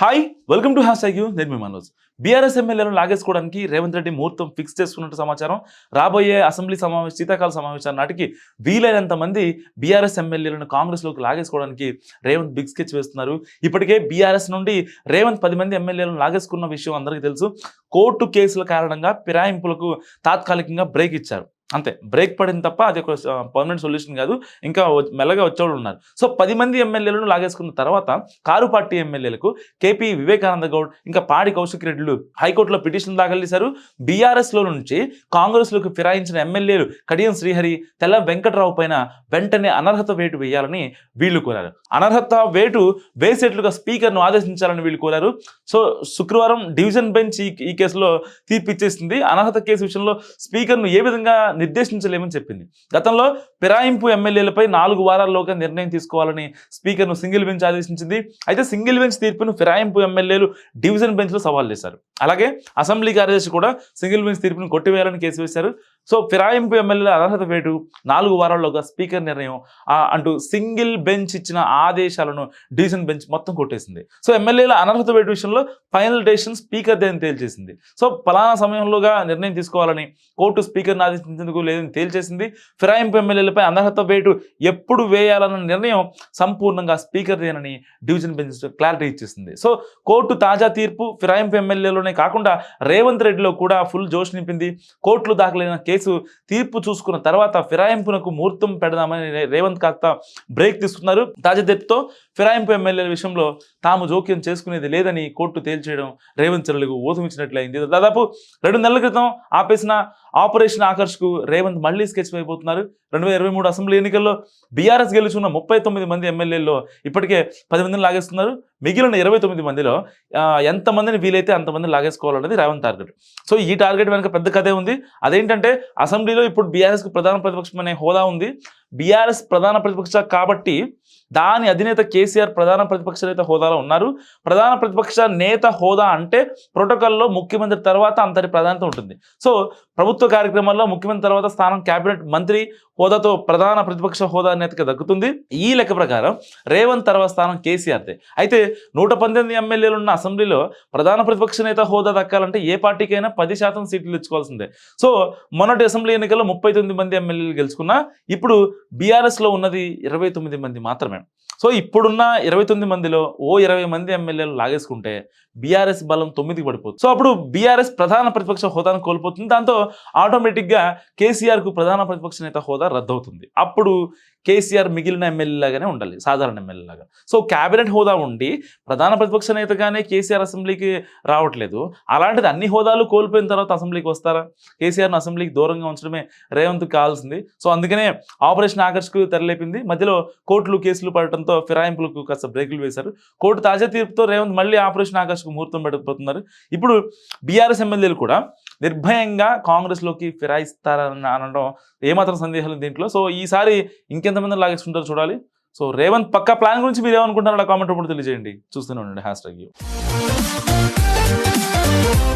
Hi welcome to hash you నేను మీ Manoj. BRS ఎమ్మెల్యేలను లాగేసుకోవడానికి రేవంత్ రెడ్డి ముహూర్తం ఫిక్స్ చేసుకున్నట్టు సమాచారం. రాబోయే అసెంబ్లీ సమావేశ శీతాకాల సమావేశాల నాటికి వీలైనంత మంది బీఆర్ఎస్ ఎమ్మెల్యేలను కాంగ్రెస్లోకి లాగేసుకోవడానికి రేవంత్ బిగ్ స్కెచ్ వేస్తున్నారు. ఇప్పటికే బీఆర్ఎస్ నుండి రేవంత్ పది మంది ఎమ్మెల్యేలను లాగేసుకున్న విషయం అందరికీ తెలుసు. కోర్టు కేసుల కారణంగా ఫిరాయింపులకు తాత్కాలికంగా బ్రేక్ ఇచ్చారు. అంతే. బ్రేక్ పడింది తప్ప అది ఒక పర్మనెంట్ సొల్యూషన్ కాదు. ఇంకా వ- మెల్లగా వచ్చేవాళ్ళు ఉన్నారు. సో పది మంది ఎమ్మెల్యేలను లాగేసుకున్న తర్వాత కారు పార్టీ ఎమ్మెల్యేలకు కేపీ వివేకానంద గౌడ్ ఇంకా పాడి కౌశిక్ రెడ్డిలు హైకోర్టులో పిటిషన్ దాఖలు చేశారు. బీఆర్ఎస్లో నుంచి కాంగ్రెస్లోకి ఫిరాయించిన ఎమ్మెల్యేలు కడియం శ్రీహరి తెల్ల వెంకట్రావు పైన వెంటనే అనర్హత వేటు వేయాలని వీళ్ళు కోరారు. అనర్హత వేటు వేసేట్లుగా స్పీకర్ను ఆదేశించాలని వీళ్ళు కోరారు. సో శుక్రవారం డివిజన్ బెంచ్ ఈ ఈ కేసులో తీర్పు ఇచ్చేసింది. అనర్హత కేసు విషయంలో స్పీకర్ను ఏ విధంగా నిర్దేశించలేమని చెప్పింది. గతంలో ఫిరాయింపు ఎమ్మెల్యేలపై నాలుగు వారాల్లోగా నిర్ణయం తీసుకోవాలని స్పీకర్ను సింగిల్ బెంచ్ ఆదేశించింది. అయితే సింగిల్ బెంచ్ తీర్పును ఫిరాయింపు ఎమ్మెల్యేలు డివిజన్ బెంచ్లో సవాల్ చేశారు. అలాగే అసెంబ్లీ కార్యదర్శి కూడా సింగిల్ బెంచ్ తీర్పును కొట్టివేయాలని కేసు వేశారు. సో ఫిరాయింపు ఎమ్మెల్యేల అర్హత వేటు నాలుగు వారాల్లోగా స్పీకర్ నిర్ణయం అంటూ సింగిల్ బెంచ్ ఇచ్చిన ఆదేశాలను డివిజన్ బెంచ్ మొత్తం కొట్టేసింది. సో ఎమ్మెల్యేల అనర్హత వేటు విషయంలో ఫైనల్ డెసిషన్ స్పీకర్ దేని తేల్చేసింది? సో ఫలానా సమయంలోగా నిర్ణయం తీసుకోవాలని కోర్టు స్పీకర్ని ఆదేశించేందుకు లేదని తేల్చేసింది. ఫిరాయింపు ఎమ్మెల్యేలపై అనర్హత వేటు ఎప్పుడు వేయాలన్న నిర్ణయం సంపూర్ణంగా స్పీకర్ దేనని డివిజన్ బెంచ్ క్లారిటీ ఇచ్చేసింది. సో కోర్టు తాజా తీర్పు ఫిరాయింపు ఎమ్మెల్యేలోనే కాకుండా రేవంత్ రెడ్డిలో కూడా ఫుల్ జోష్ నింపింది. కోర్టులో దాఖలైన కేసు తీర్పు చూసుకున్న తర్వాత ఫిరాయింపునకు ముహూర్తం పెడదామని రేవంత్ కాస్త బ్రేక్ తీసుకున్నారు. తాజా తీర్పుతో ఫిరాయింపు ఎమ్మెల్యేల విషయంలో తాము జోక్యం చేసుకునేది లేదని కోర్టు తేల్చేయడం రేవంత్ చర్యలకు ఊతమిచ్చినట్లయింది. దాదాపు రెండు నెలల క్రితం ఆపేసిన ఆపరేషన్ ఆకర్ష్కు రేవంత్ మళ్ళీ స్కెచ్ అయిపోతున్నారు రెండు వేల ఇరవై మూడు అసెంబ్లీ ఎన్నికల్లో బీఆర్ఎస్ గెలుచున్న ముప్పై తొమ్మిది మంది ఎమ్మెల్యేల్లో ఇప్పటికే పది మందిని లాగేస్తున్నారు. మిగిలిన ఇరవై తొమ్మిది మందిలో ఎంతమందిని వీలైతే అంతమందిని లాగేసుకోవాలన్నది రేవంత్ టార్గెట్. సో ఈ టార్గెట్ వెనక పెద్ద కథే ఉంది. అదేంటంటే అసెంబ్లీలో ఇప్పుడు బీఆర్ఎస్కి ప్రధాన ప్రతిపక్షం అనే హోదా ఉంది. బీఆర్ఎస్ ప్రధాన ప్రతిపక్ష కాబట్టి దాని అధినేత కేసీఆర్ ప్రధాన ప్రతిపక్ష నేత హోదాలో ఉన్నారు. ప్రధాన ప్రతిపక్ష నేత హోదా అంటే ప్రోటోకాల్లో ముఖ్యమంత్రి తర్వాత అంతటి ప్రాధాన్యత ఉంటుంది. సో ప్రభుత్వ కార్యక్రమాల్లో ముఖ్యమంత్రి తర్వాత స్థానం కేబినెట్ మంత్రి హోదాతో ప్రధాన ప్రతిపక్ష హోదా నేతకి దక్కుతుంది. ఈ లెక్క ప్రకారం రేవంత్ తర్వాత స్థానం కేసీఆర్దే. అయితే నూట పంతొమ్మిది ఎమ్మెల్యేలు ఉన్న అసెంబ్లీలో ప్రధాన ప్రతిపక్ష నేత హోదా దక్కాలంటే ఏ పార్టీకైనా పది శాతం సీట్లు ఇచ్చుకోవాల్సిందే సో మొన్నటి అసెంబ్లీ ఎన్నికల్లో ముప్పై తొమ్మిది మంది ఎమ్మెల్యేలు గెలుచుకున్నా ఇప్పుడు బీఆర్ఎస్లో ఉన్నది ఇరవై తొమ్మిది మంది మాత్రమే. సో ఇప్పుడున్న ఇరవై తొమ్మిది మందిలో ఓ ఇరవై మంది ఎమ్మెల్యేలు లాగేసుకుంటే బీఆర్ఎస్ బలం తొమ్మిదికి పడిపోతుంది. సో అప్పుడు బీఆర్ఎస్ ప్రధాన ప్రతిపక్ష హోదాను కోల్పోతుంది. దాంతో ఆటోమేటిక్గా కేసీఆర్కు ప్రధాన ప్రతిపక్ష నేత హోదా రద్దవుతుంది. అప్పుడు కేసీఆర్ మిగిలిన ఎమ్మెల్యే లాగానే ఉండాలి సాధారణ ఎమ్మెల్యేలాగా సో క్యాబినెట్ హోదా ఉండి ప్రధాన ప్రతిపక్ష నేతగానే కేసీఆర్ అసెంబ్లీకి రావట్లేదు. అలాంటిది అన్ని హోదాలు కోల్పోయిన తర్వాత అసెంబ్లీకి వస్తారా? కేసీఆర్ను అసెంబ్లీకి దూరంగా ఉంచడమే రేవంత్ కావాల్సింది. సో అందుకనే ఆపరేషన్ ఆకర్ష్కు తెరలేపింది. మధ్యలో కోర్టులు కేసులు పడటంతో ఫిరాయింపులకు కాస్త బ్రేకులు వేశారు. కోర్టు తాజా తీర్పుతో రేవంత్ మళ్ళీ ఆపరేషన్ ఆకర్ష్కు ముహూర్తం పెట్టబోతున్నారు ఇప్పుడు బీఆర్ఎస్ ఎమ్మెల్యేలు కూడా నిర్భయంగా కాంగ్రెస్లోకి ఫిరాయిస్తారని అనడం ఏమాత్రం సందేహాలు దీంట్లో. సో ఈసారి ఇంకెంతమంది లాగేసుకుంటారో చూడాలి. సో రేవంత్ పక్క ప్లాన్ గురించి మీరు ఏమనుకుంటారో కామెంట్ రూపంలో తెలియజేయండి. చూస్తూనే ఉండండి. Hash tag